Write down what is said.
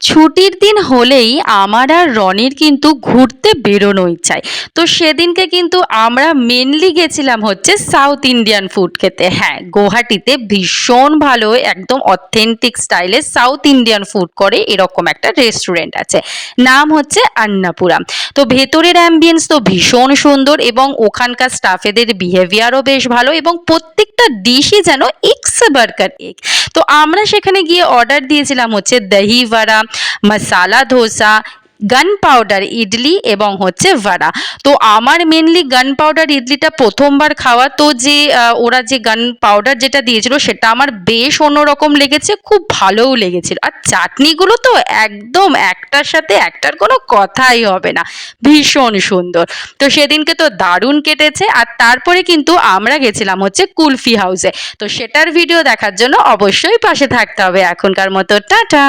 ছুটির দিন হলেই আমার আর রনির কিন্তু ঘুরতে বেরোনোই চাই তো সেদিনকে কিন্তু আমরা মেনলি গেছিলাম হচ্ছে সাউথ ইন্ডিয়ান ফুড খেতে। হ্যাঁ গুয়াহাটিতে ভীষণ ভালো, একদম অথেন্টিক স্টাইলে সাউথ ইন্ডিয়ান ফুড করে এরকম একটা রেস্টুরেন্ট আছে। নাম হচ্ছে আন্নাপুরাম তো ভেতরের অ্যাম্বিয়েন্স তো ভীষণ সুন্দর এবং ওখানকার স্টাফেদের বিহেভিয়ারও বেশ ভালো এবং প্রত্যেকটা ডিশই যেন এক্স বার্গার এক তো আমরা সেখানে গিয়ে অর্ডার দিয়েছিলাম হচ্ছে দহি ভাড়া মশালা, ধোসা গান পাউডার ইডলি এবং হচ্ছে ভাড়া তো আমার মেনলি গান পাউডার ইডলিটা প্রথমবার খাওয়া তো যে ওরা যে গান পাউডার যেটা দিয়েছিল সেটা আমার বেশ অন্যরকম লেগেছে, খুব ভালোও লেগেছিল। আর চাটনিগুলো তো একদম একটার সাথে একটার কোনো কথাই হবে না, ভীষণ সুন্দর। তো সেদিনকে তো দারুণ কেটেছে, আর তারপরে কিন্তু আমরা গেছিলাম হচ্ছে কুলফি হাউসে তো সেটার ভিডিও দেখার জন্য অবশ্যই পাশে থাকতে হবে এখনকার মতো। টাটা!